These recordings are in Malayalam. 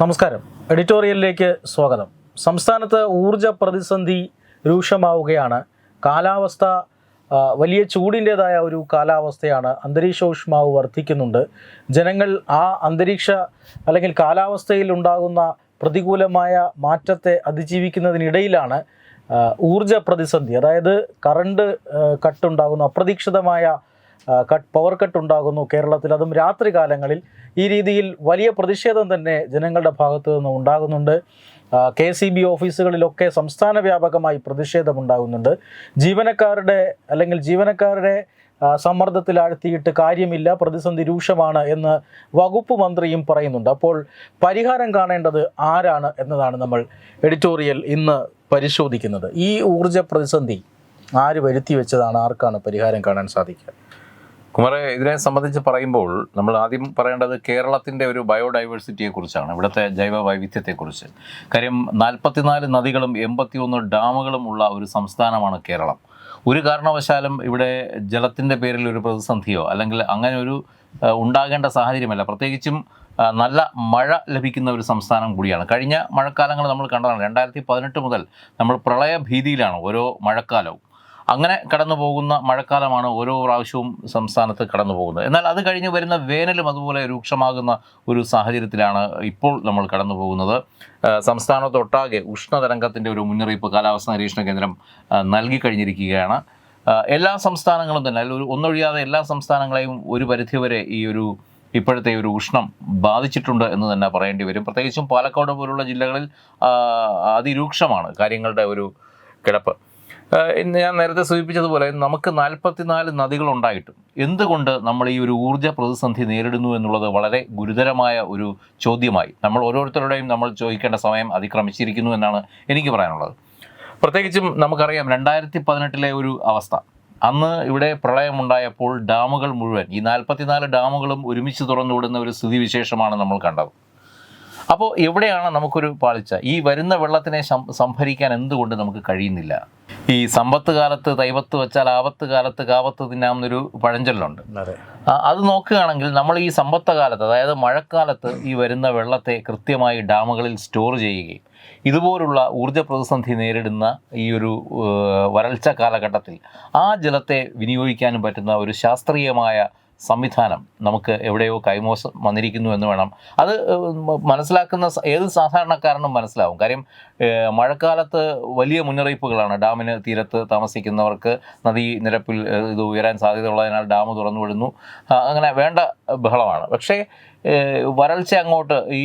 നമസ്കാരം. എഡിറ്റോറിയലിലേക്ക് സ്വാഗതം. സംസ്ഥാനത്ത് ഊർജ പ്രതിസന്ധി രൂക്ഷമാവുകയാണ്. കാലാവസ്ഥ വലിയ ചൂടിന്റെതായ ഒരു കാലാവസ്ഥയാണ് അന്തരീക്ഷോഷ്മാവ് വർദ്ധിക്കുന്നുണ്ട്. ജനങ്ങൾ ആ അന്തരീക്ഷ അല്ലെങ്കിൽ കാലാവസ്ഥയിൽ ഉണ്ടാകുന്ന പ്രതികൂലമായ മാറ്റത്തെ അതിജീവിക്കുന്നതിനിടയിലാണ് ഊർജ പ്രതിസന്ധി. അതായത് കറണ്ട് കട്ടുണ്ടാകുന്ന അപ്രതീക്ഷിതമായ കട്ട് പവർ കട്ട് ഉണ്ടാകുന്നു കേരളത്തിൽ. അതും രാത്രി കാലങ്ങളിൽ ഈ രീതിയിൽ വലിയ പ്രതിഷേധം തന്നെ ജനങ്ങളുടെ ഭാഗത്തു നിന്ന് ഉണ്ടാകുന്നുണ്ട്. കെ സി ബി ഓഫീസുകളിലൊക്കെ സംസ്ഥാന വ്യാപകമായി പ്രതിഷേധമുണ്ടാകുന്നുണ്ട് ജീവനക്കാരുടെ അല്ലെങ്കിൽ ജീവനക്കാരുടെ സമ്മർദ്ദത്തിലാഴ്ത്തിയിട്ട് കാര്യമില്ല പ്രതിസന്ധി രൂക്ഷമാണ് എന്ന് വകുപ്പ് മന്ത്രിയും പറയുന്നുണ്ട്. അപ്പോൾ പരിഹാരം കാണേണ്ടത് ആരാണ് എന്നതാണ് നമ്മൾ എഡിറ്റോറിയൽ ഇന്ന് പരിശോധിക്കുന്നത്. ഈ ഊർജ പ്രതിസന്ധി ആര് വരുത്തി വെച്ചതാണ് ആർക്കാണ് പരിഹാരം കാണാൻ സാധിക്കുക? കുമാറെ ഇതിനെ സംബന്ധിച്ച് പറയുമ്പോൾ നമ്മൾ ആദ്യം പറയേണ്ടത് കേരളത്തിന്റെ ഒരു ബയോഡൈവേഴ്സിറ്റിയെ കുറിച്ചാണ് ഇവിടുത്തെ ജൈവ വൈവിധ്യത്തെക്കുറിച്ച്. കാര്യം നാൽപ്പത്തിനാല് നദികളും എൺപത്തിയൊന്ന് ഡാമുകളും ഉള്ള ഒരു സംസ്ഥാനമാണ് കേരളം. ഒരു കാരണവശാലും ഇവിടെ ജലത്തിന്റെ പേരിൽ ഒരു പ്രതിസന്ധിയോ അല്ലെങ്കിൽ അങ്ങനെ ഒരു ഉണ്ടാകേണ്ട സാഹചര്യമല്ല. പ്രത്യേകിച്ചും നല്ല മഴ ലഭിക്കുന്ന ഒരു സംസ്ഥാനം കൂടിയാണ്. കഴിഞ്ഞ മഴക്കാലങ്ങൾ നമ്മൾ കണ്ടതാണ്. രണ്ടായിരത്തി പതിനെട്ട് മുതൽ നമ്മൾ പ്രളയഭീതിയിലാണ് ഓരോ മഴക്കാലവും. അങ്ങനെ കടന്നു പോകുന്ന മഴക്കാലമാണ് ഓരോ പ്രാവശ്യവും സംസ്ഥാനത്ത് കടന്നു പോകുന്നത് എന്നാൽ അത് കഴിഞ്ഞ് വരുന്ന വേനലും അതുപോലെ രൂക്ഷമാകുന്ന ഒരു സാഹചര്യത്തിലാണ് ഇപ്പോൾ നമ്മൾ കടന്നു പോകുന്നത് സംസ്ഥാനത്തൊട്ടാകെ ഉഷ്ണതരംഗത്തിന്റെ ഒരു മുന്നറിയിപ്പ് കാലാവസ്ഥാ നിരീക്ഷണ കേന്ദ്രം നൽകി കഴിഞ്ഞിരിക്കുകയാണ്. എല്ലാ സംസ്ഥാനങ്ങളും തന്നെ അതിൽ ഒരു ഒന്നൊഴിയാതെ എല്ലാ സംസ്ഥാനങ്ങളെയും ഒരു പരിധിവരെ ഈ ഒരു ഇപ്പോഴത്തെ ഒരു ഉഷ്ണം ബാധിച്ചിട്ടുണ്ട് എന്ന് തന്നെ പറയേണ്ടി വരും. പ്രത്യേകിച്ചും പാലക്കാട് പോലുള്ള ജില്ലകളിൽ അതിരൂക്ഷമാണ് കാര്യങ്ങളുടെ ഒരു കിടപ്പ്. ഞാൻ നേരത്തെ സൂചിപ്പിച്ചതുപോലെ നമുക്ക് നാൽപ്പത്തിനാല് നദികളുണ്ടായിട്ടും. എന്തുകൊണ്ട് നമ്മൾ ഈ ഒരു ഊർജ പ്രതിസന്ധി നേരിടുന്നു എന്നുള്ളത് വളരെ ഗുരുതരമായ ഒരു ചോദ്യമായി. നമ്മൾ ഓരോരുത്തരുടെയും നമ്മൾ ചോദിക്കേണ്ട സമയം അതിക്രമിച്ചിരിക്കുന്നു എന്നാണ് എനിക്ക് പറയാനുള്ളത്. പ്രത്യേകിച്ചും നമുക്കറിയാം രണ്ടായിരത്തി പതിനെട്ടിലെ ഒരു അവസ്ഥ. അന്ന് ഇവിടെ പ്രളയമുണ്ടായപ്പോൾ ഡാമുകൾ മുഴുവൻ ഈ നാൽപ്പത്തിനാല് ഡാമുകളും ഒരുമിച്ച് തുറന്നുവിടുന്ന ഒരു സ്ഥിതിവിശേഷമാണ് നമ്മൾ കണ്ടത്. അപ്പോൾ എവിടെയാണ് നമുക്കൊരു പാളിച്ച? ഈ വരുന്ന വെള്ളത്തിനെ സംഭരിക്കാൻ എന്തുകൊണ്ട് നമുക്ക് കഴിയുന്നില്ല? ഈ സമ്പത്ത് കാലത്ത് തൈവത്ത് വെച്ചാൽ ആപത്ത് കാലത്ത് കാവത്ത് തിന്നാമെന്നൊരു പഴഞ്ചൊല്ലുണ്ട്. അതെ. നോക്കുകയാണെങ്കിൽ നമ്മൾ ഈ സമ്പത്ത കാലത്ത് അതായത് മഴക്കാലത്ത് ഈ വരുന്ന വെള്ളത്തെ കൃത്യമായി ഡാമുകളിൽ സ്റ്റോർ ചെയ്യുകയും ഇതുപോലുള്ള ഊർജ പ്രതിസന്ധി നേരിടുന്ന ഈ ഒരു വരൾച്ച കാലഘട്ടത്തിൽ ആ ജലത്തെ വിനിയോഗിക്കാനും പറ്റുന്ന ഒരു ശാസ്ത്രീയമായ സംവിധാനം നമുക്ക് എവിടെയോ കൈമോശം വന്നിരിക്കുന്നു എന്ന് വേണം. അത് മനസ്സിലാക്കുന്ന ഏത് സാധാരണക്കാരനും മനസ്സിലാവും. കാര്യം മഴക്കാലത്ത് വലിയ മുന്നറിയിപ്പുകളാണ്. ഡാമിന് തീരത്ത് താമസിക്കുന്നവർക്ക് നദീ നിരപ്പിൽ ഇത് ഉയരാൻ സാധ്യതയുള്ളതിനാൽ ഡാം തുറന്നു വിടുന്നു. അങ്ങനെ വേണ്ട ബഹളമാണ്. പക്ഷേ വരൾച്ച അങ്ങോട്ട് ഈ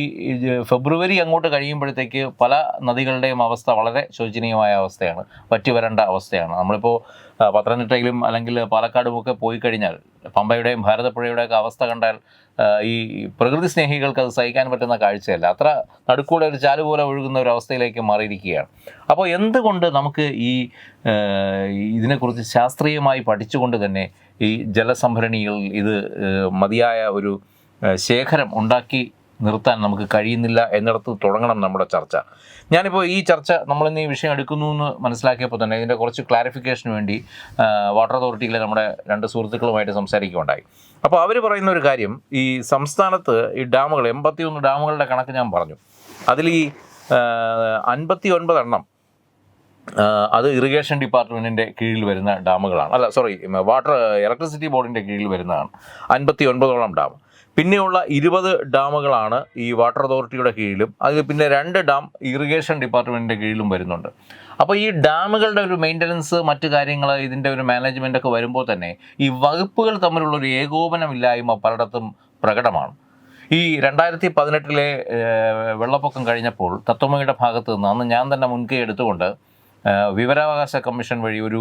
ഫെബ്രുവരി അങ്ങോട്ട് കഴിയുമ്പോഴത്തേക്ക് പല നദികളുടെയും അവസ്ഥ വളരെ ശോചനീയമായ അവസ്ഥയാണ്. വറ്റി വരേണ്ട അവസ്ഥയാണ്. നമ്മളിപ്പോൾ പത്തനംതിട്ടയിലും അല്ലെങ്കിൽ പാലക്കാടും ഒക്കെ പോയി കഴിഞ്ഞാൽ പമ്പയുടെയും ഭാരതപ്പുഴയുടെ ഒക്കെ അവസ്ഥ കണ്ടാൽ ഈ പ്രകൃതി സ്നേഹികൾക്ക് അത് സഹിക്കാൻ പറ്റുന്ന കാഴ്ചയല്ല. അത്ര നടുക്കൂടെ ഒരു ചാൽ പോലെ ഒഴുകുന്ന ഒരു അവസ്ഥയിലേക്ക് മാറിയിരിക്കുകയാണ്. അപ്പോൾ എന്തുകൊണ്ട് നമുക്ക് ഈ ഇതിനെക്കുറിച്ച് ശാസ്ത്രീയമായി പഠിച്ചുകൊണ്ട് തന്നെ ഈ ജലസംഭരണികൾ ഇത് മതിയായ ഒരു ശേഖരം ഉണ്ടാക്കി നിർത്താൻ നമുക്ക് കഴിയുന്നില്ല എന്നിടത്ത് തുടങ്ങണം നമ്മുടെ ചർച്ച. ഞാനിപ്പോൾ ഈ ചർച്ച നമ്മളിന്ന് ഈ വിഷയം എടുക്കുന്നു എന്ന് മനസ്സിലാക്കിയപ്പോൾ തന്നെ ഇതിന്റെ കുറച്ച് ക്ലാരിഫിക്കേഷന് വേണ്ടി വാട്ടർ അതോറിറ്റിയിലെ നമ്മുടെ രണ്ട് സുഹൃത്തുക്കളുമായിട്ട് സംസാരിക്കുകയുണ്ടായി. അപ്പോൾ അവർ പറയുന്ന ഒരു കാര്യം ഈ സംസ്ഥാനത്ത് ഈ ഡാമുകൾ എൺപത്തിയൊന്ന് ഡാമുകളുടെ കണക്ക് ഞാൻ പറഞ്ഞു. അതിൽ ഈ അൻപത്തി ഒൻപത് എണ്ണം അത് ഇറിഗേഷൻ ഡിപ്പാർട്ട്മെന്റിന്റെ കീഴിൽ വരുന്ന ഡാമുകളാണ്. അല്ല സോറി വാട്ടർ ഇലക്ട്രിസിറ്റി ബോർഡിന്റെ കീഴിൽ വരുന്നതാണ്. അൻപത്തി ഒൻപതോളം ഡാം. പിന്നെയുള്ള ഇരുപത് ഡാമുകളാണ് ഈ വാട്ടർ അതോറിറ്റിയുടെ കീഴിലും അതിൽ പിന്നെ രണ്ട് ഡാം ഇറിഗേഷൻ ഡിപ്പാർട്ട്മെന്റിന്റെ കീഴിലും വരുന്നുണ്ട്. അപ്പോൾ ഈ ഡാമുകളുടെ ഒരു മെയിന്റനൻസ് മറ്റു കാര്യങ്ങൾ ഇതിന്റെ ഒരു മാനേജ്മെന്റ് ഒക്കെ വരുമ്പോൾ തന്നെ ഈ വകുപ്പുകൾ തമ്മിലുള്ള ഒരു ഏകോപനമില്ലായ്മ പലയിടത്തും പ്രകടമാണ്. ഈ രണ്ടായിരത്തി പതിനെട്ടിലെ വെള്ളപ്പൊക്കം കഴിഞ്ഞപ്പോൾ തത്വമയുടെ ഭാഗത്ത് നിന്ന് അന്ന് ഞാൻ തന്നെ മുൻകൈ എടുത്തുകൊണ്ട് വിവരാവകാശ കമ്മീഷൻ വഴി ഒരു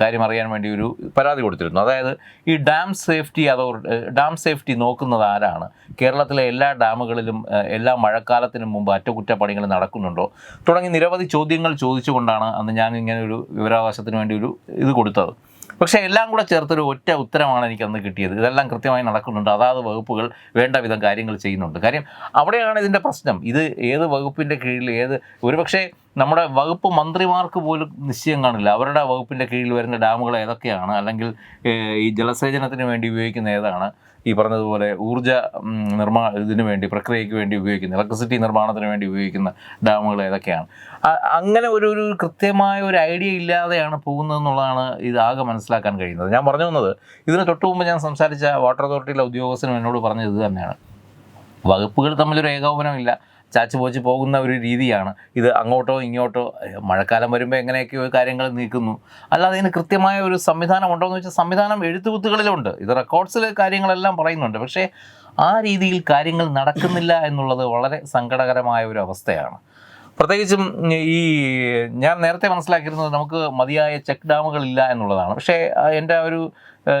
കാര്യം അറിയാൻ വേണ്ടി ഒരു പരാതി കൊടുത്തിരുന്നു. അതായത് ഈ dam safety authority dam safety നോക്കുന്നത് ആരാണ്? കേരളത്തിലെ എല്ലാ ഡാമുകളിലും എല്ലാ മഴക്കാലത്തിനും മുമ്പ് അറ്റകുറ്റപ്പണികൾ നടക്കുന്നുണ്ടോ? തുടങ്ങി നിരവധി ചോദ്യങ്ങൾ ചോദിച്ചുകൊണ്ടാണ് അന്ന് ഞാൻ ഇങ്ങനെ ഒരു വിവരാവകാശത്തിന് വേണ്ടി ഒരു ഇത് കൊടുത്തത്. പക്ഷേ എല്ലാം കൂടെ ചേർത്തൊരു ഒറ്റ ഉത്തരമാണ് എനിക്ക് അന്ന് കിട്ടിയത്. ഇതെല്ലാം കൃത്യമായി നടക്കുന്നുണ്ട്. അതാത് വകുപ്പുകൾ വേണ്ട വിധം കാര്യങ്ങൾ ചെയ്യുന്നുണ്ട്. കാര്യം അവിടെയാണ് ഇതിന്റെ പ്രശ്നം. ഇത് ഏത് വകുപ്പിന്റെ കീഴിൽ ഏത് ഒരുപക്ഷെ നമ്മുടെ വകുപ്പ് മന്ത്രിമാർക്ക് പോലും നിശ്ചയം കാണില്ല. അവരുടെ വകുപ്പിന്റെ കീഴിൽ വരുന്ന ഡാമുകൾ ഏതൊക്കെയാണ്? അല്ലെങ്കിൽ ഈ ജലസേചനത്തിന് വേണ്ടി ഉപയോഗിക്കുന്ന ഏതാണ്? ഈ പറഞ്ഞതുപോലെ ഊർജ നിർമ്മാ ഇതിന് വേണ്ടി പ്രക്രിയയ്ക്ക് വേണ്ടി ഉപയോഗിക്കുന്ന ഇലക്ട്രിസിറ്റി നിർമ്മാണത്തിന് വേണ്ടി ഉപയോഗിക്കുന്ന ഡാമുകൾ ഏതൊക്കെയാണ്? അങ്ങനെ ഒരു ഒരു കൃത്യമായ ഒരു ഐഡിയ ഇല്ലാതെയാണ് പോകുന്നത് എന്നുള്ളതാണ് ഇതാകെ മനസ്സിലാക്കാൻ കഴിയുന്നത്. ഞാൻ പറഞ്ഞു വന്നത് ഇതിന് തൊട്ട് മുമ്പ് ഞാൻ സംസാരിച്ച വാട്ടർ അതോറിറ്റിയിലെ ഉദ്യോഗസ്ഥനും എന്നോട് പറഞ്ഞത് ഇത് തന്നെയാണ്. വകുപ്പുകൾ തമ്മിലൊരു ഏകോപനമില്ല. ചാച്ചു പോച്ച് പോകുന്ന ഒരു രീതിയാണ്. ഇത് അങ്ങോട്ടോ ഇങ്ങോട്ടോ മഴക്കാലം വരുമ്പോൾ എങ്ങനെയൊക്കെയോ കാര്യങ്ങൾ നീക്കുന്നു. അല്ലാതെ ഇതിന് കൃത്യമായ ഒരു സംവിധാനം ഉണ്ടോ എന്ന് വെച്ചാൽ സംവിധാനം എഴുത്തുകുത്തുകളിലുണ്ട്. ഇത് റെക്കോർഡ്സിൽ കാര്യങ്ങളെല്ലാം പറയുന്നുണ്ട്. പക്ഷേ ആ രീതിയിൽ കാര്യങ്ങൾ നടക്കുന്നില്ല എന്നുള്ളത് വളരെ സങ്കടകരമായ ഒരു അവസ്ഥയാണ്. പ്രത്യേകിച്ചും ഈ ഞാൻ നേരത്തെ മനസ്സിലാക്കിയിരുന്നത് നമുക്ക് മതിയായ ചെക്ക് ഡാമുകൾ ഇല്ല എന്നുള്ളതാണ്. പക്ഷേ എന്റെ ഒരു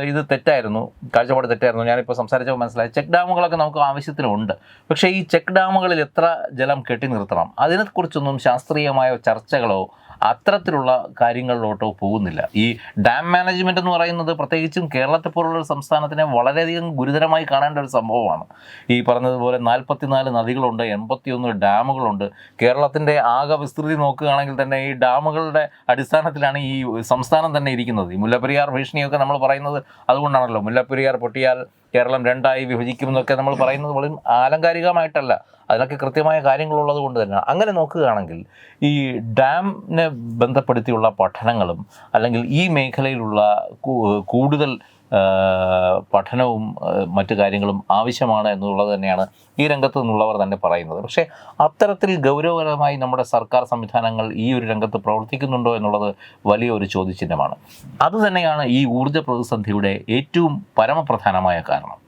ഇത് തെറ്റായിരുന്നു. കാഴ്ചപ്പാട് തെറ്റായിരുന്നു. ഞാനിപ്പോൾ സംസാരിച്ചപ്പോൾ മനസ്സിലായി. ചെക്ക് ഡാമുകളൊക്കെ നമുക്ക് ആവശ്യത്തിനുണ്ട്. പക്ഷേ ഈ ചെക്ക് ഡാമുകളിൽ എത്ര ജലം കെട്ടി നിർത്തണം? അതിനെക്കുറിച്ചൊന്നും ശാസ്ത്രീയമായ ചർച്ചകളോ അത്തരത്തിലുള്ള കാര്യങ്ങളിലോട്ടോ പോകുന്നില്ല. ഈ ഡാം മാനേജ്മെന്റ് എന്ന് പറയുന്നത് പ്രത്യേകിച്ചും കേരളത്തെ പോലുള്ള ഒരു സംസ്ഥാനത്തിനെ വളരെയധികം ഗുരുതരമായി കാണേണ്ട ഒരു സംഭവമാണ്. ഈ പറഞ്ഞതുപോലെ നാൽപ്പത്തിനാല് നദികളുണ്ട് എൺപത്തിയൊന്ന് ഡാമുകളുണ്ട്. കേരളത്തിന്റെ ആകെ വിസ്തൃതി നോക്കുകയാണെങ്കിൽ തന്നെ ഈ ഡാമുകളുടെ അടിസ്ഥാനത്തിലാണ് ഈ സംസ്ഥാനം തന്നെ ഇരിക്കുന്നത്. ഈ മുല്ലപ്പെരിയാർ ഭീഷണിയൊക്കെ നമ്മൾ പറയുന്നത് അതുകൊണ്ടാണല്ലോ. മുല്ലപ്പെരിയാർ പൊട്ടിയാൽ കേരളം രണ്ടായി വിഭജിക്കുമെന്നൊക്കെ നമ്മൾ പറയുന്നത് വളരെ ആലങ്കാരികമായിട്ടല്ല. അതിനൊക്കെ കൃത്യമായ കാര്യങ്ങളുള്ളത് കൊണ്ട് തന്നെ. അങ്ങനെ നോക്കുകയാണെങ്കിൽ ഈ ഡാമിനെ ബന്ധപ്പെടുത്തിയുള്ള പഠനങ്ങളും അല്ലെങ്കിൽ ഈ മേഖലയിലുള്ള കൂടുതൽ പഠനവും മറ്റു കാര്യങ്ങളും ആവശ്യമാണ് എന്നുള്ളത് തന്നെയാണ് ഈ രംഗത്ത് നിന്നുള്ളവർ തന്നെ പറയുന്നത്. പക്ഷേ അത്തരത്തിൽ ഗൗരവകരമായി നമ്മുടെ സർക്കാർ സംവിധാനങ്ങൾ ഈ ഒരു രംഗത്ത് പ്രവർത്തിക്കുന്നുണ്ടോ എന്നുള്ളത് വലിയ ഒരു ചോദ്യചിഹ്നമാണ് അതുതന്നെയാണ് ഈ ഊർജ പ്രതിസന്ധിയുടെ ഏറ്റവും പരമപ്രധാനമായ കാരണം.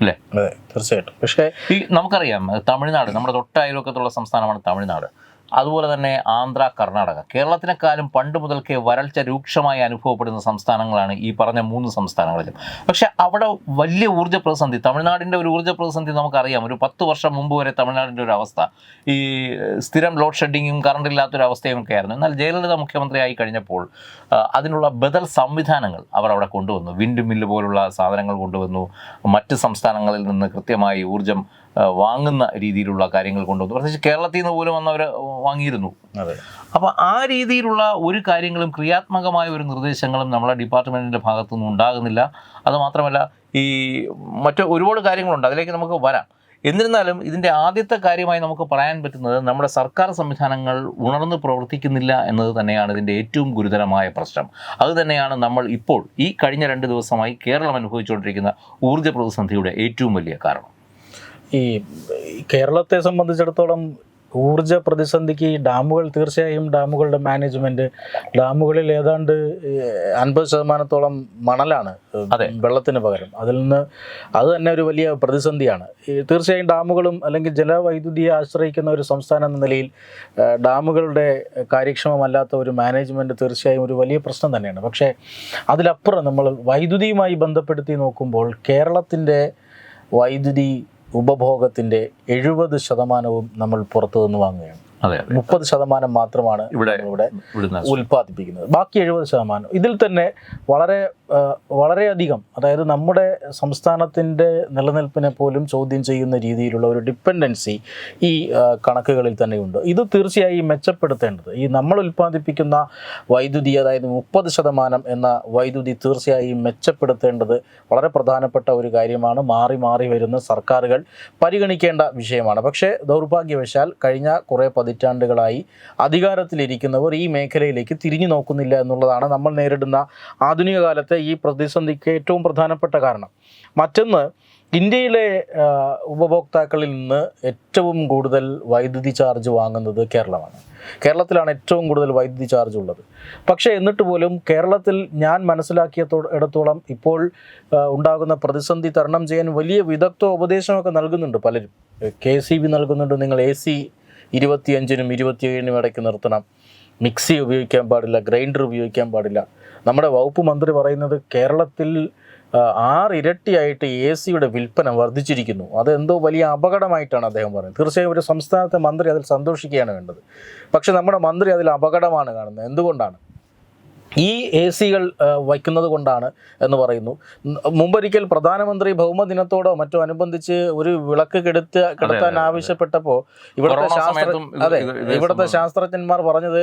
അല്ലേ? അതെ തീർച്ചയായിട്ടും. പക്ഷേ ഈ നമുക്കറിയാം തമിഴ്നാട് നമ്മുടെ തൊട്ട അയൽവക്കത്തുള്ള സംസ്ഥാനമാണ് തമിഴ്നാട്. അതുപോലെ തന്നെ ആന്ധ്ര കർണാടക. കേരളത്തിനെക്കാളും പണ്ട് മുതൽക്കേ വരൾച്ച രൂക്ഷമായി അനുഭവപ്പെടുന്ന സംസ്ഥാനങ്ങളാണ് ഈ പറഞ്ഞ മൂന്ന് സംസ്ഥാനങ്ങളിലും. പക്ഷെ അവിടെ വലിയ ഊർജ പ്രതിസന്ധി തമിഴ്നാടിന്റെ ഒരു ഊർജ പ്രതിസന്ധി നമുക്കറിയാം. ഒരു പത്ത് വർഷം മുമ്പ് വരെ തമിഴ്നാടിന്റെ ഒരു അവസ്ഥ. ഈ സ്ഥിരം ലോഡ് ഷെഡിങ്ങും കറണ്ട് ഇല്ലാത്തൊരു അവസ്ഥയും ഒക്കെ ആയിരുന്നു എന്നാൽ ജയലളിത മുഖ്യമന്ത്രിയായി കഴിഞ്ഞപ്പോൾ അതിനുള്ള ബദൽ സംവിധാനങ്ങൾ അവർ അവിടെ കൊണ്ടുവന്നു. വിൻഡ് മില്ല് പോലുള്ള സാധനങ്ങൾ കൊണ്ടുവന്നു. മറ്റ് സംസ്ഥാനങ്ങളിൽ നിന്ന് കൃത്യമായി ഊർജം വാങ്ങുന്ന രീതിയിലുള്ള കാര്യങ്ങൾ കൊണ്ടുവന്നു. പ്രത്യേകിച്ച് കേരളത്തിൽ നിന്ന് പോലും വന്നവർ വാങ്ങിയിരുന്നു. അപ്പൊ അപ്പോൾ ആ രീതിയിലുള്ള ഒരു കാര്യങ്ങളും ക്രിയാത്മകമായ ഒരു നിർദ്ദേശങ്ങളും നമ്മളെ ഡിപ്പാർട്ട്മെന്റിന്റെ ഭാഗത്തുനിന്നും ഉണ്ടാകുന്നില്ല. അത് മാത്രമല്ല ഈ മറ്റു ഒരുപാട് കാര്യങ്ങളുണ്ട്. അതിലേക്ക് നമുക്ക് വരാം. എന്നിരുന്നാലും ഇതിന്റെ ആദ്യത്തെ കാര്യമായി നമുക്ക് പറയാൻ പറ്റുന്നത് നമ്മുടെ സർക്കാർ സംവിധാനങ്ങൾ ഉണർന്ന് പ്രവർത്തിക്കുന്നില്ല എന്നത് തന്നെയാണ് ഇതിന്റെ ഏറ്റവും ഗുരുതരമായ പ്രശ്നം. അത് തന്നെയാണ് നമ്മൾ ഇപ്പോൾ ഈ കഴിഞ്ഞ രണ്ട് ദിവസമായി കേരളം അനുഭവിച്ചുകൊണ്ടിരിക്കുന്ന ഊർജ പ്രതിസന്ധിയുടെ ഏറ്റവും വലിയ കാരണം. ഈ കേരളത്തെ സംബന്ധിച്ചിടത്തോളം ഊർജ പ്രതിസന്ധിക്ക് ഈ ഡാമുകൾ തീർച്ചയായും ഡാമുകളുടെ മാനേജ്മെന്റ് ഡാമുകളിൽ ഏതാണ്ട് അൻപത് ശതമാനത്തോളം മണലാണ് അതെ. വെള്ളത്തിന് പകരം. അതിൽ നിന്ന് അത് തന്നെ ഒരു വലിയ പ്രതിസന്ധിയാണ്. തീർച്ചയായും ഡാമുകളും അല്ലെങ്കിൽ ജലവൈദ്യുതിയെ ആശ്രയിക്കുന്ന ഒരു സംസ്ഥാനം എന്ന നിലയിൽ ഡാമുകളുടെ കാര്യക്ഷമമല്ലാത്ത ഒരു മാനേജ്മെന്റ് തീർച്ചയായും ഒരു വലിയ പ്രശ്നം തന്നെയാണ്. പക്ഷേ അതിലപ്പുറം നമ്മൾ വൈദ്യുതിയുമായി ബന്ധപ്പെടുത്തി നോക്കുമ്പോൾ കേരളത്തിന്റെ വൈദ്യുതി ഉപഭോഗത്തിന്റെ എഴുപത് ശതമാനവും നമ്മൾ പുറത്തു നിന്ന് വാങ്ങുകയാണ്. മുപ്പത് ശതമാനം മാത്രമാണ് ഇവിടെ ഇവിടെ ഉൽപ്പാദിപ്പിക്കുന്നത്. ബാക്കി എഴുപത് ശതമാനം. ഇതിൽ തന്നെ വളരെ വളരെയധികം അതായത് നമ്മുടെ സംസ്ഥാനത്തിന്റെ നിലനിൽപ്പിനെ പോലും ചോദ്യം ചെയ്യുന്ന രീതിയിലുള്ള ഒരു ഡിപ്പെൻഡൻസി ഈ കണക്കുകളിൽ തന്നെയുണ്ട്. ഇത് തീർച്ചയായും മെച്ചപ്പെടുത്തേണ്ടത് ഈ നമ്മൾ ഉൽപ്പാദിപ്പിക്കുന്ന വൈദ്യുതി അതായത് മുപ്പത് ശതമാനം എന്ന വൈദ്യുതി തീർച്ചയായും മെച്ചപ്പെടുത്തേണ്ടത് വളരെ പ്രധാനപ്പെട്ട ഒരു കാര്യമാണ്. മാറി മാറി വരുന്ന സർക്കാരുകൾ പരിഗണിക്കേണ്ട വിഷയമാണ്. പക്ഷേ ദൗർഭാഗ്യവശാൽ കഴിഞ്ഞ കുറേ പതിറ്റാണ്ടുകളായി അധികാരത്തിലിരിക്കുന്നവർ ഈ മേഖലയിലേക്ക് തിരിഞ്ഞു നോക്കുന്നില്ല എന്നുള്ളതാണ് നമ്മൾ നേരിടുന്ന ആധുനിക കാലത്തെ ഈ പ്രതിസന്ധിക്ക് ഏറ്റവും പ്രധാനപ്പെട്ട കാരണം. മറ്റൊന്ന് ഇന്ത്യയിലെ ഉപഭോക്താക്കളിൽ നിന്ന് ഏറ്റവും കൂടുതൽ വൈദ്യുതി ചാർജ് വാങ്ങുന്നത് കേരളമാണ്. കേരളത്തിലാണ് ഏറ്റവും കൂടുതൽ വൈദ്യുതി ചാർജ് ഉള്ളത്. പക്ഷേ എന്നിട്ട് പോലും കേരളത്തിൽ ഞാൻ മനസ്സിലാക്കിയത്തോ ഇടത്തോളം ഇപ്പോൾ ഉണ്ടാകുന്ന പ്രതിസന്ധി തരണം ചെയ്യാൻ വലിയ വിദഗ്ധ ഉപദേശമൊക്കെ നൽകുന്നുണ്ട് പലരും. കെ സി ബി നൽകുന്നുണ്ട് നിങ്ങൾ എ സി ഇരുപത്തിയഞ്ചിനും ഇരുപത്തിയേഴിനും ഇടയ്ക്ക് നിർത്തണം. മിക്സി ഉപയോഗിക്കാൻ പാടില്ല ഗ്രൈൻഡർ ഉപയോഗിക്കാൻ പാടില്ല. നമ്മുടെ വകുപ്പ് മന്ത്രി പറയുന്നത് കേരളത്തിൽ ആറിരട്ടിയായിട്ട് എ സിയുടെ വിൽപ്പന വർദ്ധിച്ചിരിക്കുന്നു. അതെന്തോ വലിയ അപകടമായിട്ടാണ് അദ്ദേഹം പറയുന്നത്. തീർച്ചയായും ഒരു സംസ്ഥാനത്തെ മന്ത്രി അതിൽ സന്തോഷിക്കുകയാണ് വേണ്ടത്. പക്ഷെ നമ്മുടെ മന്ത്രി അതിൽ അപകടമാണ് കാണുന്നത്. എന്തുകൊണ്ടാണ്? ഈ എ സികൾ വയ്ക്കുന്നത് കൊണ്ടാണ് എന്ന് പറയുന്നു. മുമ്പൊരിക്കൽ പ്രധാനമന്ത്രി ഭൗമദിനത്തോടോ മറ്റോ അനുബന്ധിച്ച് ഒരു വിളക്ക് കെടുത്ത് കെടുത്താൻ ആവശ്യപ്പെട്ടപ്പോൾ ഇവിടുത്തെ ശാസ്ത്ര അതെ ഇവിടുത്തെ ശാസ്ത്രജ്ഞന്മാർ പറഞ്ഞത്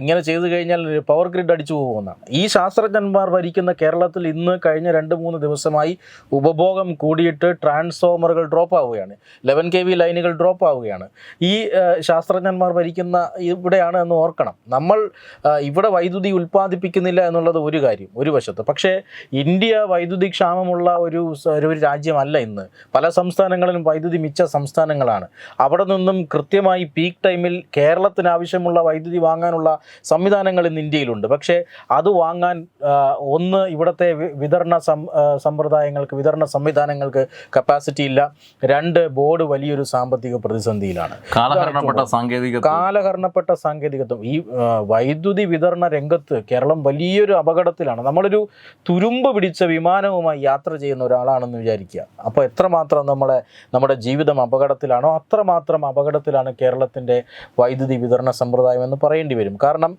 ഇങ്ങനെ ചെയ്തു കഴിഞ്ഞാൽ പവർ ഗ്രിഡ് അടിച്ചു പോകുമെന്നാണ്. ഈ ശാസ്ത്രജ്ഞന്മാർ ഭരിക്കുന്ന കേരളത്തിൽ ഇന്ന് കഴിഞ്ഞ രണ്ട് മൂന്ന് ദിവസമായി ഉപഭോഗം കൂടിയിട്ട് ട്രാൻസ്ഫോമറുകൾ ഡ്രോപ്പ് ആവുകയാണ്. ലെവൻ കെ വി ലൈനുകൾ ഡ്രോപ്പ് ആവുകയാണ്. ഈ ശാസ്ത്രജ്ഞന്മാർ ഭരിക്കുന്ന ഇവിടെയാണ് എന്ന് ഓർക്കണം. നമ്മൾ ഇവിടെ വൈദ്യുതി ഉൽപ്പാദിപ്പിക്കുന്നില്ല എന്നുള്ളത് ഒരു കാര്യം ഒരു വശത്ത്. പക്ഷേ ഇന്ത്യ വൈദ്യുതി ക്ഷാമമുള്ള ഒരു ഒരു രാജ്യമല്ല ഇന്ന്. പല സംസ്ഥാനങ്ങളിലും വൈദ്യുതി മിച്ച സംസ്ഥാനങ്ങളാണ്. അവിടെ നിന്നും കൃത്യമായി പീക്ക് ടൈമിൽ കേരളത്തിന് ആവശ്യമുള്ള വൈദ്യുതി വാങ്ങാനുള്ള സംവിധാനങ്ങൾ ഇന്ന് ഇന്ത്യയിലുണ്ട്. പക്ഷേ അത് വാങ്ങാൻ ഒന്ന് ഇവിടുത്തെ വിതരണ സം സമ്പ്രദായങ്ങൾക്ക് വിതരണ സംവിധാനങ്ങൾക്ക് കപ്പാസിറ്റി ഇല്ല. രണ്ട് ബോർഡ് വലിയൊരു സാമ്പത്തിക പ്രതിസന്ധിയിലാണ്. കാലഹരണപ്പെട്ട സാങ്കേതിക കാലഹരണപ്പെട്ട സാങ്കേതികത്വം. ഈ വൈദ്യുതി വിതരണ രംഗത്ത് കേരളം വലിയൊരു അപകടത്തിലാണ്. നമ്മളൊരു തുരുമ്പ് പിടിച്ച വിമാനവുമായി യാത്ര ചെയ്യുന്ന ഒരാളാണെന്ന് വിചാരിക്കുക. അപ്പോൾ എത്രമാത്രം നമ്മളെ നമ്മുടെ ജീവിതം അപകടത്തിലാണോ അത്രമാത്രം അപകടത്തിലാണ് കേരളത്തിന്റെ വൈദ്യുതി വിതരണ സമ്പ്രദായം എന്ന് പറയേണ്ടി വരും. കാരണം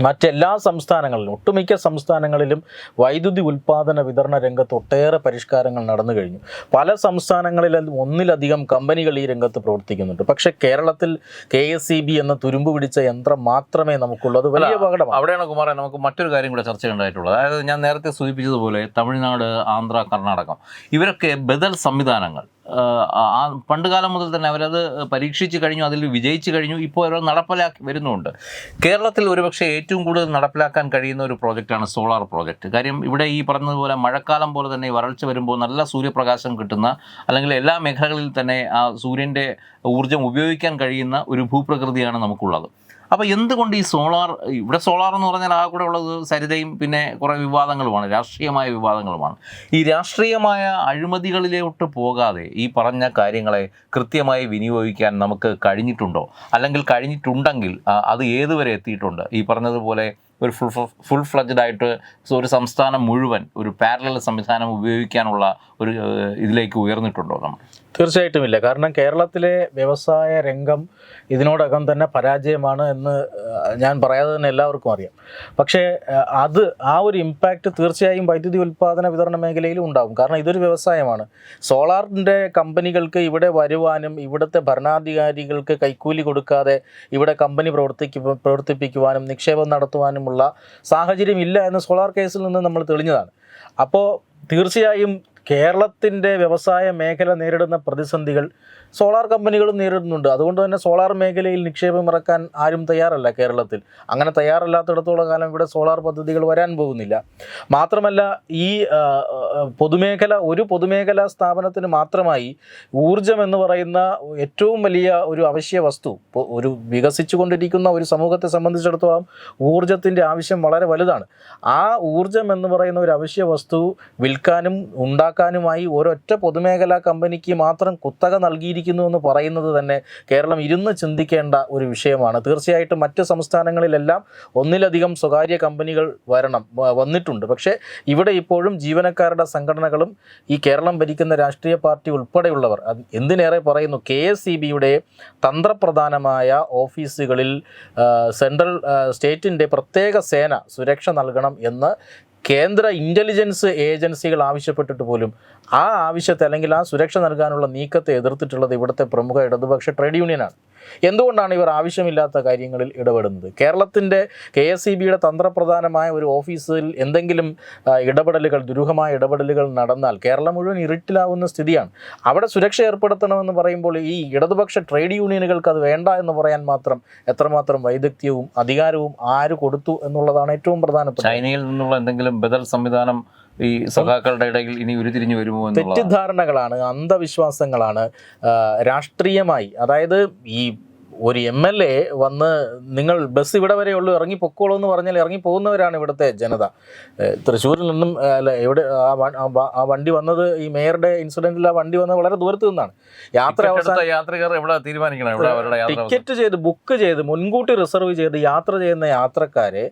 മറ്റെല്ലാ സംസ്ഥാനങ്ങളിലും ഒട്ടുമിക്ക സംസ്ഥാനങ്ങളിലും വൈദ്യുതി ഉൽപ്പാദന വിതരണ രംഗത്ത് ഒട്ടേറെ പരിഷ്കാരങ്ങൾ നടന്നു കഴിഞ്ഞു. പല സംസ്ഥാനങ്ങളിലും ഒന്നിലധികം കമ്പനികൾ ഈ രംഗത്ത് പ്രവർത്തിക്കുന്നുണ്ട്. പക്ഷെ കേരളത്തിൽ കെ എസ് ഇ ബി എന്ന തുരുമ്പ് പിടിച്ച യന്ത്രം മാത്രമേ നമുക്കുള്ളത്. വലിയ അപകടം അവിടെയാണ് കുമാരൻ നമുക്ക് മറ്റൊരു കാര്യം കൂടെ ചർച്ച ചെയ്യേണ്ടതായിട്ടുള്ളത് അതായത് ഞാൻ നേരത്തെ സൂചിപ്പിച്ചതുപോലെ തമിഴ്നാട് ആന്ധ്ര കർണാടകം. ഇവരൊക്കെ ബദൽ സംവിധാനങ്ങൾ ആ പണ്ട് കാലം മുതൽ തന്നെ അവരത് പരീക്ഷിച്ചു കഴിഞ്ഞു അതിൽ വിജയിച്ചു കഴിഞ്ഞു. ഇപ്പോൾ അവർ നടപ്പിലാക്കി വരുന്നുണ്ട്. കേരളത്തിൽ ഒരുപക്ഷെ ഏറ്റവും കൂടുതൽ നടപ്പിലാക്കാൻ കഴിയുന്ന ഒരു പ്രോജക്റ്റാണ് സോളാർ പ്രോജക്റ്റ്. കാര്യം ഇവിടെ ഈ പറഞ്ഞതുപോലെ മഴക്കാലം പോലെ തന്നെ വരൾച്ച വരുമ്പോൾ നല്ല സൂര്യപ്രകാശം കിട്ടുന്ന അല്ലെങ്കിൽ എല്ലാ മേഖലകളിൽ തന്നെ ആ സൂര്യന്റെ ഊർജം ഉപയോഗിക്കാൻ കഴിയുന്ന ഒരു ഭൂപ്രകൃതിയാണ് നമുക്കുള്ളത്. അപ്പോൾ എന്തുകൊണ്ട് ഈ സോളാർ ഇവിടെ സോളാർ എന്ന് പറഞ്ഞാൽ ആ കൂടെ ഉള്ളത് സരിതയും പിന്നെ കുറേ വിവാദങ്ങളുമാണ് രാഷ്ട്രീയമായ വിവാദങ്ങളുമാണ്. ഈ രാഷ്ട്രീയമായ അഴിമതികളിലോട്ട് പോകാതെ ഈ പറഞ്ഞ കാര്യങ്ങളെ കൃത്യമായി വിനിയോഗിക്കാൻ നമുക്ക് കഴിഞ്ഞിട്ടുണ്ടോ? അല്ലെങ്കിൽ കഴിഞ്ഞിട്ടുണ്ടെങ്കിൽ അത് ഏതുവരെ എത്തിയിട്ടുണ്ട്? ഈ പറഞ്ഞതുപോലെ ഒരു ഫുൾ ഫുൾ ഫ്ലഡ്ജഡ് ആയിട്ട് ഒരു സംസ്ഥാനം മുഴുവൻ ഒരു പാരലൽ സംവിധാനം ഉപയോഗിക്കാനുള്ള ഒരു ഇതിലേക്ക് ഉയർന്നിട്ടുണ്ടോ നമ്മൾ? തീർച്ചയായിട്ടും ഇല്ല. കാരണം കേരളത്തിലെ വ്യവസായ രംഗം ഇതിനോടകം തന്നെ പരാജയമാണ് എന്ന് ഞാൻ പറയാതെ തന്നെ എല്ലാവർക്കും അറിയാം. പക്ഷേ അത് ആ ഒരു ഇമ്പാക്റ്റ് തീർച്ചയായും വൈദ്യുതി ഉൽപ്പാദന വിതരണ മേഖലയിലും ഉണ്ടാകും കാരണം ഇതൊരു വ്യവസായമാണ്. സോളാറിന്റെ കമ്പനികൾക്ക് ഇവിടെ വരുവാനും ഇവിടുത്തെ ഭരണാധികാരികൾക്ക് കൈക്കൂലി കൊടുക്കാതെ ഇവിടെ കമ്പനി പ്രവർത്തിക്കു പ്രവർത്തിപ്പിക്കുവാനും നിക്ഷേപം നടത്തുവാനുമുള്ള സാഹചര്യം ഇല്ല എന്ന് സോളാർ കേസിൽ നിന്ന് നമ്മൾ തെളിഞ്ഞതാണ്. അപ്പോൾ തീർച്ചയായും കേരളത്തിന്റെ വ്യവസായ മേഖല നേരിടുന്ന പ്രതിസന്ധികൾ സോളാർ കമ്പനികളും നേരിടുന്നുണ്ട്. അതുകൊണ്ട് തന്നെ സോളാർ മേഖലയിൽ നിക്ഷേപം ഇറക്കാൻ ആരും തയ്യാറല്ല കേരളത്തിൽ. അങ്ങനെ തയ്യാറല്ലാത്തിടത്തോളം കാലം ഇവിടെ സോളാർ പദ്ധതികൾ വരാൻ പോകുന്നില്ല. മാത്രമല്ല ഈ പൊതുമേഖല ഒരു പൊതുമേഖലാ സ്ഥാപനത്തിന് മാത്രമായി ഊർജം എന്ന് പറയുന്ന ഏറ്റവും വലിയ ഒരു അവശ്യ വസ്തു ഒരു വികസിച്ചുകൊണ്ടിരിക്കുന്ന ഒരു സമൂഹത്തെ സംബന്ധിച്ചിടത്തോളം ഊർജത്തിന്റെ ആവശ്യം വളരെ വലുതാണ്. ആ ഊർജം എന്ന് പറയുന്ന ഒരു അവശ്യ വസ്തു വിൽക്കാനും ഉണ്ടാക്കാനുമായി ഒരൊറ്റ പൊതുമേഖലാ കമ്പനിക്ക് മാത്രം കുത്തക നൽകിയിരിക്കുന്നു എന്ന് പറയുന്നത് തന്നെ കേരളം ഇരുന്ന് ചിന്തിക്കേണ്ട ഒരു വിഷയമാണ്. തീർച്ചയായിട്ടും മറ്റ് സംസ്ഥാനങ്ങളിലെല്ലാം ഒന്നിലധികം സ്വകാര്യ കമ്പനികൾ വരണം വന്നിട്ടുണ്ട്. പക്ഷേ ഇവിടെ ഇപ്പോഴും ജീവനക്കാരുടെ സംഘടനകളും ഈ കേരളം ഭരിക്കുന്ന രാഷ്ട്രീയ പാർട്ടി ഉൾപ്പെടെയുള്ളവർ എന്തിനേറെ പറയുന്നു കെ എസ് സി ബിയുടെ തന്ത്രപ്രധാനമായ ഓഫീസുകളിൽ സെൻട്രൽ സ്റ്റേറ്റിന്റെ പ്രത്യേക സേന സുരക്ഷ നൽകണം എന്ന് കേന്ദ്ര ഇന്റലിജൻസ് ഏജൻസികൾ ആവശ്യപ്പെട്ടിട്ട് പോലും ആ ആവശ്യത്തെ അല്ലെങ്കിൽ ആ സുരക്ഷ നൽകാനുള്ള നീക്കത്തെ എതിർത്തിട്ടുള്ളത് ഇവിടുത്തെ പ്രമുഖ ഇടതുപക്ഷ ട്രേഡ് യൂണിയനാണ് എന്തുകൊണ്ടാണ് ഇവർ ആവശ്യമില്ലാത്ത കാര്യങ്ങളിൽ ഇടപെടുന്നത്? കേരളത്തിന്റെ കെ എസ് സി ബിയുടെ തന്ത്രപ്രധാനമായ ഒരു ഓഫീസിൽ എന്തെങ്കിലും ഇടപെടലുകൾ ദുരൂഹമായ ഇടപെടലുകൾ നടന്നാൽ കേരളം മുഴുവൻ ഇരുട്ടിലാവുന്ന സ്ഥിതിയാണ്. അവിടെ സുരക്ഷ ഏർപ്പെടുത്തണമെന്ന് പറയുമ്പോൾ ഈ ഇടതുപക്ഷ ട്രേഡ് യൂണിയനുകൾക്ക് അത് വേണ്ട എന്ന് പറയാൻ മാത്രം എത്രമാത്രം വൈദഗ്ധ്യവും അധികാരവും ആര് കൊടുത്തു എന്നുള്ളതാണ് ഏറ്റവും പ്രധാനപ്പെട്ട ചൈനയിൽ നിന്നുള്ള എന്തെങ്കിലും ബദൽ സംവിധാനം ഈ സഖാക്കളുടെ ഇടയിൽ ഇനി ഉരുതിരിഞ്ഞു വരുമോ തെറ്റിദ്ധാരണകളാണ് അന്ധവിശ്വാസങ്ങളാണ് രാഷ്ട്രീയമായി. അതായത് ഈ ഒരു എം എൽ എ വന്ന് നിങ്ങൾ ബസ് ഇവിടെ വരെ ഉള്ളൂ ഇറങ്ങി പൊക്കോളൂ എന്ന് പറഞ്ഞാൽ ഇറങ്ങി പോകുന്നവരാണ് ഇവിടുത്തെ ജനത. തൃശ്ശൂരിൽ നിന്നും അല്ല എവിടെ ആ വണ്ടി വന്നത് ഈ മേയറുടെ ഇൻസിഡന്റിൽ ആ വണ്ടി വന്നത് വളരെ ദൂരത്ത് നിന്നാണ്. യാത്ര അവസാനം എടുത്ത യാത്രികർ എവിടെ തീരുമാനിക്കണം? ടിക്കറ്റ് ചെയ്ത് ബുക്ക് ചെയ്ത് മുൻകൂട്ടി റിസർവ് ചെയ്ത് യാത്ര ചെയ്യുന്ന യാത്രക്കാരെ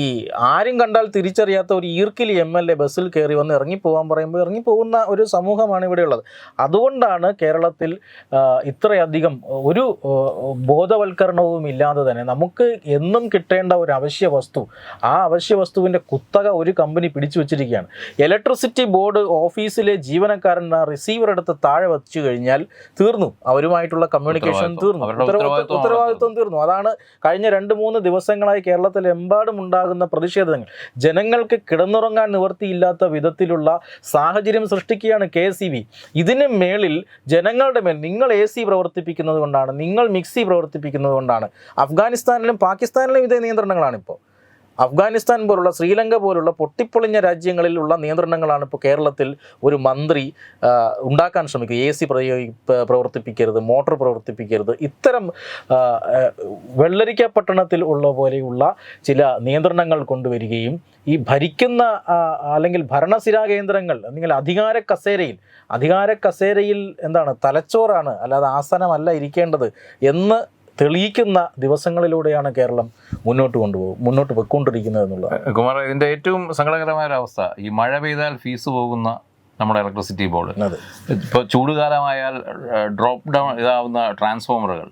ഈ ആരും കണ്ടാൽ തിരിച്ചറിയാത്ത ഒരു ഈർക്കിലി എം എൽ എ ബസ്സിൽ കയറി വന്ന് ഇറങ്ങി പോകാൻ പറയുമ്പോൾ ഇറങ്ങി പോകുന്ന ഒരു സമൂഹമാണ് ഇവിടെയുള്ളത്. അതുകൊണ്ടാണ് കേരളത്തിൽ ഇത്രയധികം ഒരു ബോധവൽക്കരണവും ഇല്ലാതെ തന്നെ നമുക്ക് എന്നും കിട്ടേണ്ട ഒരു അവശ്യ വസ്തു ആ അവശ്യ വസ്തുവിന്റെ കുത്തക ഒരു കമ്പനി പിടിച്ചു വെച്ചിരിക്കുകയാണ്. ഇലക്ട്രിസിറ്റി ബോർഡ് ഓഫീസിലെ ജീവനക്കാരൻ റിസീവർ എടുത്ത് താഴെ വെച്ചു കഴിഞ്ഞാൽ തീർന്നു. അവരുമായിട്ടുള്ള കമ്മ്യൂണിക്കേഷൻ തീർന്നു. ഉത്തരവാദിത്വം തീർന്നു. അതാണ് കഴിഞ്ഞ രണ്ട് മൂന്ന് ദിവസങ്ങളായി കേരളത്തിലെമ്പാടും ഉണ്ടാകുന്ന പ്രതിഷേധങ്ങൾ. ജനങ്ങൾക്ക് കിടന്നുറങ്ങാൻ നിവർത്തിയില്ലാത്ത വിധത്തിലുള്ള സാഹചര്യം സൃഷ്ടിക്കുകയാണ് കെ എസ് ഇതിന് മേളിൽ ജനങ്ങളുടെ മേൽ നിങ്ങൾ എ സി പ്രവർത്തിപ്പിക്കുന്നത് കൊണ്ടാണ്. നിങ്ങൾ മിക്സി പ്രവർത്തിപ്പിക്കുന്നത് കൊണ്ടാണ്. അഫ്ഗാനിസ്ഥാനിലും പാകിസ്ഥാനിലും ഇതേ നിയന്ത്രണങ്ങളാണ് ഇപ്പോൾ അഫ്ഗാനിസ്ഥാൻ പോലുള്ള ശ്രീലങ്ക പോലുള്ള പൊട്ടിപ്പൊളിഞ്ഞ രാജ്യങ്ങളിലുള്ള നിയന്ത്രണങ്ങളാണ് ഇപ്പോൾ കേരളത്തിൽ ഒരു മന്ത്രി ഉണ്ടാക്കാൻ ശ്രമിക്കുക. എ സി പ്രയോഗി പ്രവർത്തിപ്പിക്കരുത് മോട്ടോർ പ്രവർത്തിപ്പിക്കരുത്. ഇത്തരം വെള്ളരിക്ക പട്ടണത്തിൽ ഉള്ള പോലെയുള്ള ചില നിയന്ത്രണങ്ങൾ കൊണ്ടുവരികയും ഈ ഭരിക്കുന്ന അല്ലെങ്കിൽ ഭരണസിരാ കേന്ദ്രങ്ങൾ അല്ലെങ്കിൽ അധികാര കസേരയിൽ അധികാര കസേരയിൽ എന്താണ് തലച്ചോറാണ് അല്ലാതെ ആസനമല്ല ഇരിക്കേണ്ടത് എന്ന് തെളിയിക്കുന്ന ദിവസങ്ങളിലൂടെയാണ് കേരളം മുന്നോട്ട് കൊണ്ടുപോകും മുന്നോട്ട് പൊയ്ക്കൊണ്ടിരിക്കുന്നത് എന്നുള്ളത്. കുമാർ ഇതിന്റെ ഏറ്റവും സങ്കടകരമായ ഒരു അവസ്ഥ ഈ മഴ പെയ്താൽ ഫീസ് പോകുന്ന നമ്മുടെ ഇലക്ട്രിസിറ്റി ബോർഡ് ഇപ്പോൾ ചൂടുകാലമായാൽ ഡ്രോപ്പ് ഡൗൺ ഇതാവുന്ന ട്രാൻസ്ഫോമറുകൾ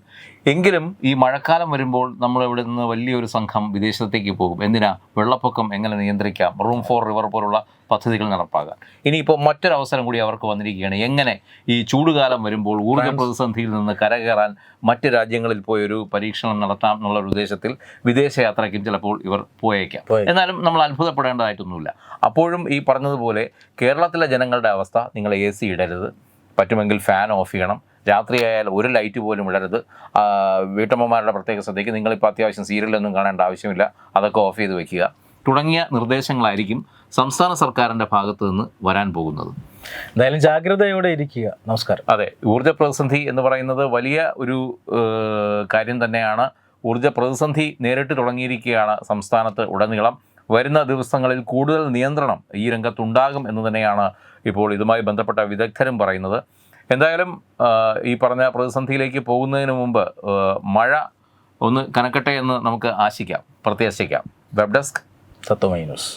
എങ്കിലും ഈ മഴക്കാലം വരുമ്പോൾ നമ്മൾ ഇവിടെ നിന്ന് വലിയൊരു സംഘം വിദേശത്തേക്ക് പോകും. എന്തിനാ? വെള്ളപ്പൊക്കം എങ്ങനെ നിയന്ത്രിക്കാം? റൂം ഫോർ റിവർ പോലുള്ള പദ്ധതികൾ നടപ്പാകാം ഇനിയിപ്പോൾ മറ്റൊരു അവസരം കൂടി അവർക്ക് വന്നിരിക്കുകയാണ്. എങ്ങനെ ഈ ചൂടുകാലം വരുമ്പോൾ ഊർജ പ്രതിസന്ധിയിൽ നിന്ന് കരകയറാൻ മറ്റ് രാജ്യങ്ങളിൽ പോയി ഒരു പരീക്ഷണം നടത്താം എന്നുള്ള ഒരു ഉദ്ദേശത്തിൽ വിദേശയാത്രയ്ക്കും ചിലപ്പോൾ ഇവർ പോയേക്കാം. പോയേക്കാം. എന്നാലും നമ്മൾ അത്ഭുതപ്പെടേണ്ടതായിട്ടൊന്നുമില്ല. അപ്പോഴും ഈ പറഞ്ഞതുപോലെ കേരളത്തിലെ ജനങ്ങളുടെ അവസ്ഥ നിങ്ങൾ എ സി ഇടരുത്. പറ്റുമെങ്കിൽ ഫാൻ ഓഫ് ചെയ്യണം. രാത്രിയായാൽ ഒരു ലൈറ്റ് പോലും ഇടരുത്. വീട്ടമ്മമാരുടെ പ്രത്യേക ശ്രദ്ധയ്ക്ക് നിങ്ങളിപ്പോൾ അത്യാവശ്യം സീരിയലൊന്നും കാണേണ്ട ആവശ്യമില്ല. അതൊക്കെ ഓഫ് ചെയ്ത് വെക്കുക. തുടങ്ങിയ നിർദ്ദേശങ്ങളായിരിക്കും സംസ്ഥാന സർക്കാരിന്റെ ഭാഗത്തു നിന്ന് വരാൻ പോകുന്നത്. എന്തായാലും ജാഗ്രതയോടെ ഇരിക്കുക. നമസ്കാരം. അതെ ഊർജ പ്രതിസന്ധി എന്ന് പറയുന്നത് വലിയ ഒരു കാര്യം തന്നെയാണ്. ഊർജ പ്രതിസന്ധി നേരിട്ട് തുടങ്ങിയിരിക്കുകയാണ് സംസ്ഥാനത്ത് ഉടനീളം. വരുന്ന ദിവസങ്ങളിൽ കൂടുതൽ നിയന്ത്രണം ഈ രംഗത്തുണ്ടാകും എന്ന് തന്നെയാണ് ഇപ്പോൾ ഇതുമായി ബന്ധപ്പെട്ട വിദഗ്ധരും പറയുന്നത്. എന്തായാലും ഈ പറഞ്ഞ പ്രതിസന്ധിയിലേക്ക് പോകുന്നതിന് മുമ്പ് മഴ ഒന്ന് കനക്കട്ടെ എന്ന് നമുക്ക് ആശിക്കാം പ്രത്യാശിക്കാം. വെബ് ഡെസ്ക് സത്വമൈ ന്യൂസ്.